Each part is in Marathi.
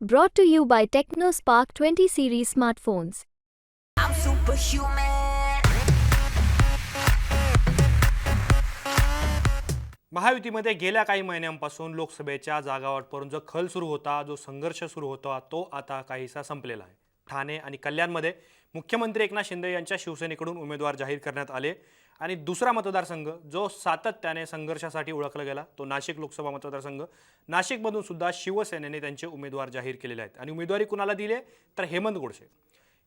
Brought to you by TechnoSpark 20 series smartphones. I'm superhuman. महायुतीमध्ये गेल्या काही महिन्यांपासून लोकसभेच्या जागावाटपासून जो खल सुरू होता जो संघर्ष सुरू होता तो आता काहीसा संपलेला आहे ठाणे आणि कल्याणमध्ये मुख्यमंत्री एकनाथ शिंदे यांच्या शिवसेनेकडून उमेदवार जाहीर करण्यात आले आणि दुसरा मतदारसंघ जो सातत्याने संघर्षासाठी ओळखला गेला तो नाशिक लोकसभा मतदारसंघ. नाशिकमधून सुद्धा शिवसेनेने त्यांचे उमेदवार जाहीर केलेले आहेत. आणि उमेदवारी कुणाला दिले तर हेमंत गोडसे.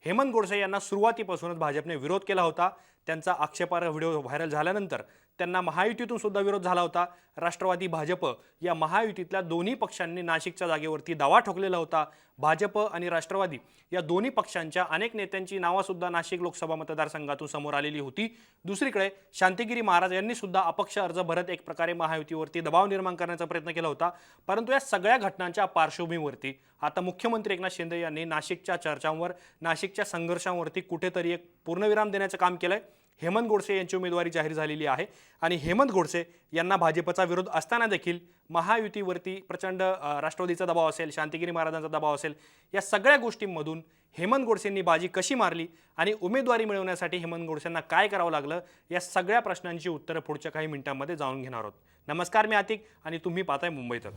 हेमंत गोडसे यांना सुरुवातीपासूनच भाजपने विरोध केला होता. त्यांचा आक्षेपार्ह व्हिडिओ व्हायरल झाल्यानंतर त्यांना महायुतीतून सुद्धा विरोध झाला होता. राष्ट्रवादी भाजप या महायुतीतल्या दोन्ही पक्षांनी नाशिकच्या जागेवरती दावा ठोकलेला होता. भाजप आणि राष्ट्रवादी या दोन्ही पक्षांच्या अनेक नेत्यांची नावंसुद्धा नाशिक लोकसभा मतदारसंघातून समोर आलेली होती. दुसरीकडे शांतिगिरी महाराज यांनी सुद्धा अपक्ष अर्ज भरत एक प्रकारे महायुतीवरती दबाव निर्माण करण्याचा प्रयत्न केला होता. परंतु या सगळ्या घटनांच्या पार्श्वभूमीवरती आता मुख्यमंत्री एकनाथ शिंदे यांनी नाशिकच्या चर्चांवर नाशिकच्या संघर्षांवरती कुठेतरी एक पूर्णविराम देण्याचं काम केलं आहे हेमंत गोडसे यांची उमेदवारी जाहीर झालेली आहे. आणि हेमंत गोडसे यांना भाजपचा विरोध असताना देखील महायुतीवरती प्रचंड राष्ट्रवादीचा दबाव असेल शांतिगिरी महाराजांचा दबाव असेल या सगळ्या गोष्टींमधून हेमंत गोडसेंनी बाजी कशी मारली आणि उमेदवारी मिळवण्यासाठी हेमंत गोडसेंना काय करावं लागलं या सगळ्या प्रश्नांची उत्तरं पुढच्या काही मिनिटांमध्ये जाणून घेणार आहोत. नमस्कार मी आतिक आणि तुम्ही पाहताय मुंबईतक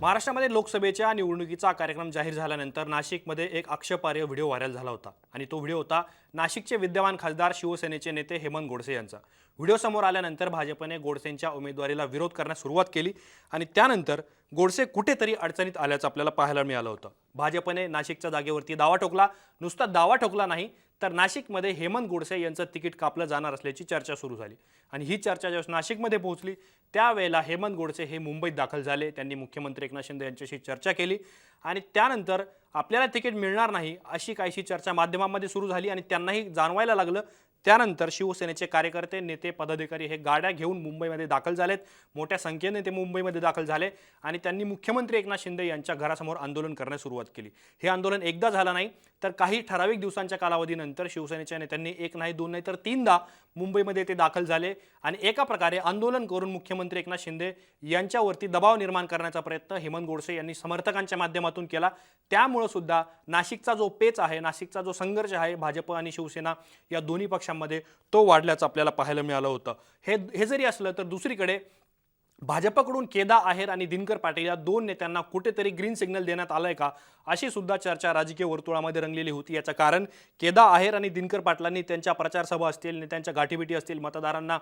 महाराष्ट्रामध्ये लोकसभेच्या निवडणुकीचा कार्यक्रम जाहीर झाल्यानंतर नाशिकमध्ये एक आक्षेपार्ह व्हिडिओ व्हायरल झाला होता आणि तो व्हिडिओ होता नाशिकचे विद्यमान खासदार शिवसेनेचे नेते हेमंत गोडसे यांचा. व्हिडिओ समोर आल्यानंतर भाजपने गोडसेंच्या उमेदवारीला विरोध करण्यास सुरुवात केली आणि त्यानंतर गोडसे कुठेतरी अडचणीत आल्याचं आपल्याला पाहायला मिळालं होतं. भाजपने नाशिकच्या जागेवरती दावा ठोकला. नुसता दावा ठोकला नाही तर नाशिकमध्ये हेमंत गोडसे यांचं तिकीट कापलं जाणार असल्याची चर्चा सुरू झाली. आणि ही चर्चा ज्यावेळेस नाशिकमध्ये पोहोचली त्यावेळेला हेमंत गोडसे हे मुंबईत दाखल झाले. त्यांनी मुख्यमंत्री एकनाथ शिंदे यांच्याशी चर्चा केली. आणि त्यानंतर आपल्याला तिकीट मिळणार नाही अशी काहीशी चर्चा माध्यमांमध्ये सुरू झाली आणि त्यांनाही जाणवायला लागलं त्यानंतर शिवसेनेचे कार्यकर्ते नेते पदाधिकारी हे गाड्या घेऊन मुंबईमध्ये दाखल झालेत. मोठ्या संख्येने ते मुंबईमध्ये दाखल झाले आणि त्यांनी मुख्यमंत्री एकनाथ शिंदे यांच्या घरासमोर आंदोलन करण्यास सुरुवात केली. हे आंदोलन एकदा झालं नाही तर काही ठराविक दिवसांच्या कालावधीनंतर शिवसेनेच्या नेत्यांनी एक नाही दोन नाही तर तीनदा मुंबईमध्ये ते दाखल झाले आणि एका प्रकारे आंदोलन करून मुख्यमंत्री एकनाथ शिंदे यांच्यावरती दबाव निर्माण करण्याचा प्रयत्न हेमंत गोडसे यांनी समर्थकांच्या माध्यमातून केला. त्यामुळं सुद्धा नाशिकचा जो पेच आहे नाशिकचा जो संघर्ष आहे भाजप आणि शिवसेना या दोन्ही वर्षांमध्ये तो वाढल्याचं आपल्याला पाहायला मिळालं होतं. हे हे जरी असलं तर दुसरीकडे भाजपकडून केदा आहेर आणि दिनकर पाटील या दोन नेत्यांना कुठेतरी ग्रीन सिग्नल देण्यात आलंय का? अशी सुद्धा चर्चा राजकीय वर्तुळामध्ये रंगलेली होती. याचं कारण केदा आहेर आणि दिनकर पाटलांनी त्यांच्या प्रचारसभा असतील नेत्यांच्या गाठीभेटी असतील मतदारांना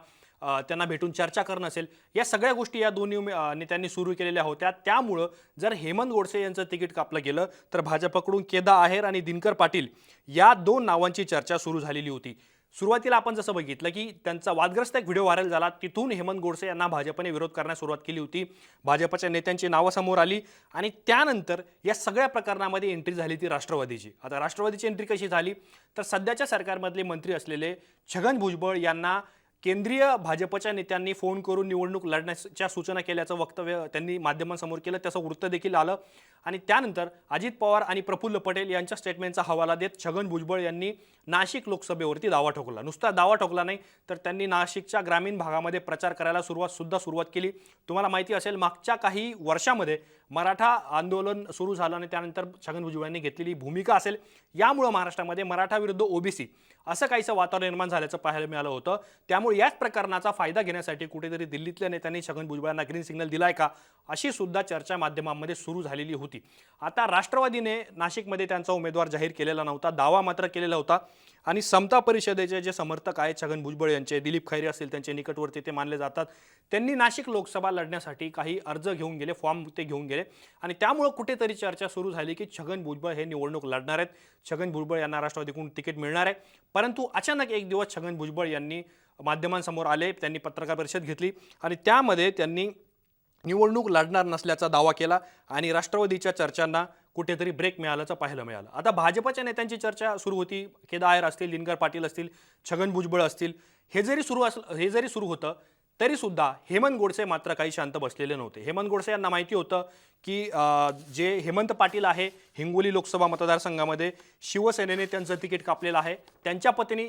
त्यांना भेटून चर्चा करणं असेल या सगळ्या गोष्टी या दोन्ही उमे- नेत्यांनी सुरू केलेल्या होत्या. त्यामुळं जर हेमंत गोडसे यांचं तिकीट कापलं गेलं तर भाजपकडून केदा आहेर आणि दिनकर पाटील या दोन नावांची चर्चा सुरू झालेली होती. सुरुवातीला आपण जसं बघितलं की त्यांचा वादग्रस्त एक व्हिडिओ व्हायरल झाला. तिथून हेमंत गोडसे यांना भाजपने विरोध करण्यास सुरुवात केली होती. भाजपच्या नेत्यांची नावं समोर आली आणि त्यानंतर या सगळ्या प्रकरणामध्ये एंट्री झाली ती राष्ट्रवादीची. आता राष्ट्रवादीची एंट्री कशी झाली? तर सध्याच्या सरकारमधले मंत्री असलेले छगन भुजबळ यांना केंद्रीय भाजपच्या नेत्यांनी फोन करून निवडणूक लढण्याच्या सूचना केल्याचं वक्तव्य त्यांनी माध्यमांसमोर केलं. त्याचं वृत्त देखील आलं. आणि त्यानंतर अजित पवार आणि प्रफुल्ल पटेल यांच्या स्टेटमेंटचा हवाला देत छगन भुजबळ यांनी नाशिक लोकसभेवरती दावा ठोकला. नुसता दावा ठोकला नाही तर त्यांनी नाशिकच्या ग्रामीण भागामध्ये प्रचार करायला सुरुवात सुद्धा सुरुवात केली. तुम्हाला माहिती असेल मागच्या काही वर्षामध्ये मराठा आंदोलन सुरू झालं आणि त्यानंतर छगन भुजबळ यांनी घेतलेली भूमिका असेल यामुळं महाराष्ट्रामध्ये मराठा विरुद्ध ओबीसी असं काहीसं वातावरण निर्माण झाल्याचं पाहायला मिळालं होतं. त्यामुळे याच प्रकरणाचा फायदा घेण्यासाठी कुठेतरी दिल्लीतल्या नेत्यांनी छगन भुजबळांना ग्रीन सिग्नल दिलाय का? अशी सुद्धा चर्चा माध्यमांमध्ये सुरू झालेली होती. आता राष्ट्रवादीने नाशिकमध्ये त्यांचा उमेदवार जाहीर केलेला नव्हता दावा मात्र केलेला होता आणि समता परिषदेचे जे समर्थक आहेत छगन भुजबळ यांचे दिलीप खैरे असतील त्यांचे निकटवर्ती ते मानले जातात. त्यांनी नाशिक लोकसभा लढण्यासाठी काही अर्ज घेऊन गेले फॉर्म ते घेऊन गेले आणि त्यामुळं कुठेतरी चर्चा सुरू झाली की छगन भुजबळ हे निवडणूक लढणार आहेत. छगन भुजबळ यांना राष्ट्रवादीकडून तिकीट मिळणार आहे. परंतु अचानक एक दिवस छगन भुजबळ यांनी माध्यमांसमोर आले त्यांनी पत्रकार परिषद घेतली आणि त्यामध्ये त्यांनी निवडणूक लढणार नसल्याचा दावा केला आणि राष्ट्रवादीच्या चर्चांना कुठेतरी ब्रेक मिळाल्याचं पाहायला मिळालं. आता भाजपच्या नेत्यांची चर्चा सुरू होती. केदार आयर असतील दिनकर पाटील असतील छगन भुजबळ असतील. हे जरी सुरू असलं हे जरी सुरू होतं तरीसुद्धा हेमंत गोडसे मात्र काही शांत बसलेले नव्हते. हेमंत गोडसे यांना माहिती होतं की जे हेमंत पाटील आहे हिंगोली लोकसभा मतदारसंघामध्ये शिवसेनेने त्यांचं तिकीट कापलेलं आहे. त्यांच्या पत्नी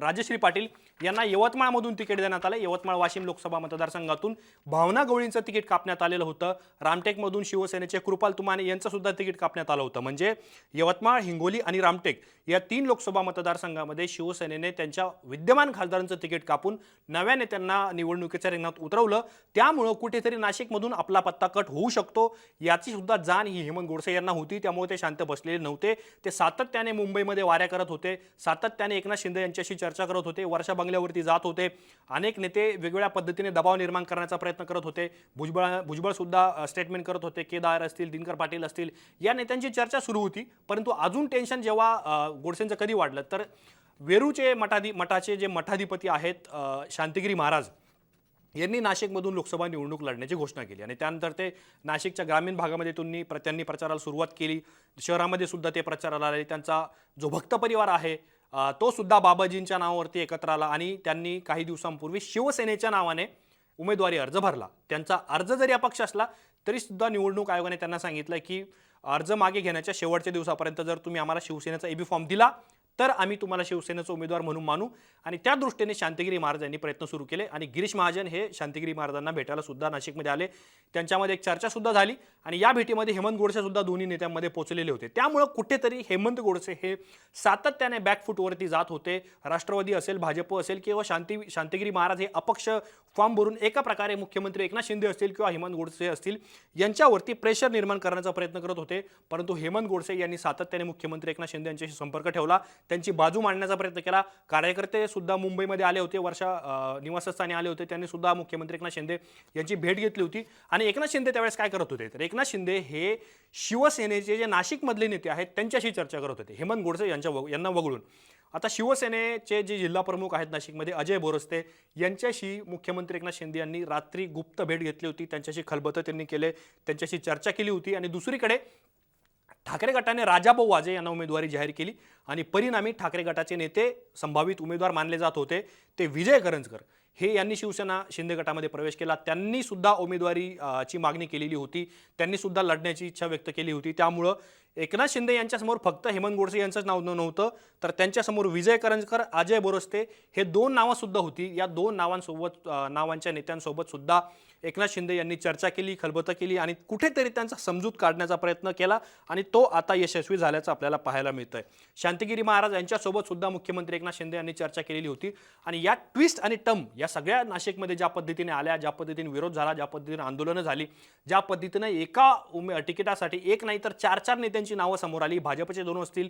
राजश्री पाटील यांना यवतमाळमधून तिकीट देण्यात आलं. यवतमाळ वाशिम लोकसभा मतदारसंघातून भावना गवळींचं तिकीट कापण्यात आलेलं होतं. रामटेकमधून शिवसेनेचे कृपाल तुमाने यांचंसुद्धा तिकीट कापण्यात आलं होतं. म्हणजे यवतमाळ हिंगोली आणि रामटेक या तीन लोकसभा मतदारसंघामध्ये शिवसेनेने त्यांच्या विद्यमान खासदारांचं तिकीट कापून नव्या नेत्यांना निवडणुकीच्या रिंगणात उतरवलं त्यामुळं कुठेतरी नाशिकमधून आपला पत्ता कट होऊ शकतो. याची सुद्धा जाण ही हेमंत गोडसे यांना होती त्यामुळे ते शांत बसलेले नव्हते. ते सातत्याने मुंबईमध्ये वाऱ्या करत होते. सातत्याने एकनाथ शिंदे यांच्याशी चर्चा करत होते वर्षा बंगल्यावरती जात होते. अनेक नेते वेगवेगळ्या पद्धतीने दबाव निर्माण करण्याचा प्रयत्न करत होते. भुजबळ भुजबळ सुद्धा स्टेटमेंट करत होते केदार असतील दिनकर पाटील असतील. या नेत्यांची चर्चा सुरू होती परंतु अजून टेन्शन जेव्हा गोडसेंचं कधी वाढलं तर वेरूचे मठाधी मठाचे जे मठाधिपती आहेत शांतिगिरी महाराज यांनी नाशिकमधून लोकसभा निवडणूक लढण्याची घोषणा केली आणि त्यानंतर ते नाशिकच्या ग्रामीण भागामध्ये त्यांनी प्र त्यांनी प्रचाराला सुरुवात केली. शहरामध्ये सुद्धा ते प्रचाराला आले. त्यांचा जो भक्त परिवार आहे तो सुद्धा बाबाजींच्या नावावरती एकत्र आला आणि त्यांनी काही दिवसांपूर्वी शिवसेनेच्या नावाने उमेदवारी अर्ज भरला. त्यांचा अर्ज जरी अपक्ष असला तरी सुद्धा निवडणूक आयोगाने त्यांना सांगितलं की अर्ज मागे घेण्याच्या शेवटच्या दिवसापर्यंत जर तुम्ही आम्हाला शिवसेनेचा एबी फॉर्म दिला तर आम्ही तुम्हाला शिवसेनेचा उमेदवार म्हणून मानू. आणि त्या दृष्टीने शांतिगिरी महाराज यांनी प्रयत्न सुरू केले. आणि गिरीश महाजन हे शांतिगिरी महाराजांना भेटायला सुद्धा नाशिकमध्ये आले. त्यांच्यामध्ये एक चर्चा सुद्धा झाली. आणि या भेटीमध्ये हेमंत गोडसे सुद्धा दोन्ही नेत्यांमध्ये पोहोचलेले होते. त्यामुळं कुठेतरी हेमंत गोडसे हे सातत्याने बॅकफूटवरती जात होते. राष्ट्रवादी असेल भाजप असेल किंवा शांती शांतिगिरी महाराज हे अपक्ष फॉर्म भरून एका प्रकारे मुख्यमंत्री एकनाथ शिंदे असतील किंवा हेमंत गोडसे असतील यांच्यावरती प्रेशर निर्माण करण्याचा प्रयत्न करत होते. परंतु हेमंत गोडसे यांनी सातत्याने मुख्यमंत्री एकनाथ शिंदे यांच्याशी संपर्क ठेवला. त्यांची बाजू मांडण्याचा प्रयत्न केला. कार्यकर्ते सुद्धा मुंबईमध्ये आले होते. वर्षा निवासस्थानी आले होते. त्यांनी सुद्धा मुख्यमंत्री एकनाथ शिंदे यांची भेट घेतली होती. आणि एकनाथ शिंदे त्यावेळेस काय करत होते? तर एकनाथ शिंदे हे शिवसेनेचे जे नाशिकमधले नेते आहेत त्यांच्याशी चर्चा करत होते. हेमंत गोडसे यांच्या यांना वगळून. आता शिवसेनेचे जे जिल्हा प्रमुख आहेत नाशिकमध्ये अजय बोरस्ते यांच्याशी मुख्यमंत्री एकनाथ शिंदे यांनी रात्री गुप्त भेट घेतली होती. त्यांच्याशी खलबतं त्यांनी केले. त्यांच्याशी चर्चा केली होती. आणि दुसरीकडे ठाकरे गटाने राजाभाऊ वाजे यांना उमेदवारी जाहीर केली आणि परिणामी ठाकरे गटाचे नेते संभावित उमेदवार मानले जात होते ते विजय करंजकर. हे यांनी शिवसेना शिंदे गटामध्ये प्रवेश केला. त्यांनी सुद्धा उमेदवारी ची मागणी केलेली होती. त्यांनी सुद्धा लढण्याची इच्छा व्यक्त केली होती. त्यामुळं एकनाथ शिंदे यांच्यासमोर फक्त हेमंत गोडसे यांचंच नाव नव्हतं तर त्यांच्यासमोर विजय करंजकर अजय बोरस्ते हे दोन नावं सुद्धा होती. या दोन नावांसोबत नावांच्या नेत्यांसोबत सुद्धा एकनाथ शिंदे यांनी चर्चा केली खलबतं केली आणि कुठेतरी त्यांचा समजूत काढण्याचा प्रयत्न केला आणि तो आता यशस्वी झाल्याचं आपल्याला पाहायला मिळतंय. शांतिगिरी महाराज यांच्यासोबत सुद्धा मुख्यमंत्री एकनाथ शिंदे यांनी चर्चा केलेली होती आणि या ट्विस्ट आणि टम या या सगळ्या नाशिकमध्ये ज्या पद्धतीने आल्या ज्या पद्धतीने विरोध झाला ज्या पद्धतीने आंदोलनं झाली ज्या पद्धतीनं एका उमे तिकिटासाठी एक नाही तर चार चार नेत्यांची नावं समोर आली. भाजपचे दोन असतील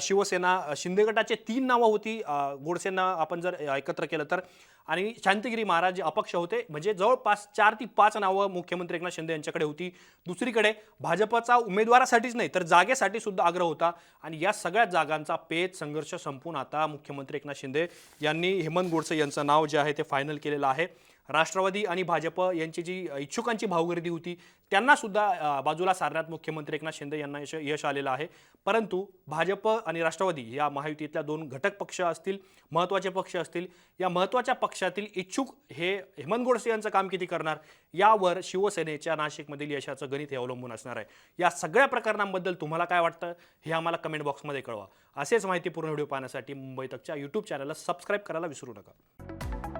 शिवसेना शिंदे गटाचे तीन नावं होती. अ, गोडसेंना आपण जर एकत्र केलं तर. आणि शांतिगिरी महाराज जे अपक्ष होते म्हणजे जवळपास चार ती पाच नावं मुख्यमंत्री एकनाथ शिंदे यांच्याकडे होती. दुसरीकडे भाजपचा उमेदवारासाठीच नाही तर जागेसाठी सुद्धा आग्रह होता. आणि या सगळ्या जागांचा पेच संघर्ष संपून आता मुख्यमंत्री एकनाथ शिंदे यांनी हेमंत गोडसे यांचं नाव जे आहे ते फायनल केलेलं आहे. राष्ट्रवादी आणि भाजप यांची जी इच्छुकांची भावगर्दी होती त्यांना सुद्धा बाजूला सारण्यात मुख्यमंत्री एकनाथ शिंदे यांना यश यश आलेलं आहे. परंतु भाजप आणि राष्ट्रवादी या महायुतीतल्या दोन घटक पक्ष असतील महत्त्वाचे पक्ष असतील या महत्त्वाच्या पक्षातील इच्छुक हे हेमंत गोडसे यांचं काम किती करणार? यावर शिवसेनेच्या नाशिकमधील यशाचं गणित हे अवलंबून असणार आहे. या सगळ्या प्रकरणांबद्दल तुम्हाला काय वाटतं? हे आम्हाला कमेंट बॉक्समध्ये कळवा. असेच माहितीपूर्ण व्हिडिओ पाहण्यासाठी मुंबई तकच्या यूट्यूब चॅनलला सबस्क्राईब करायला विसरू नका.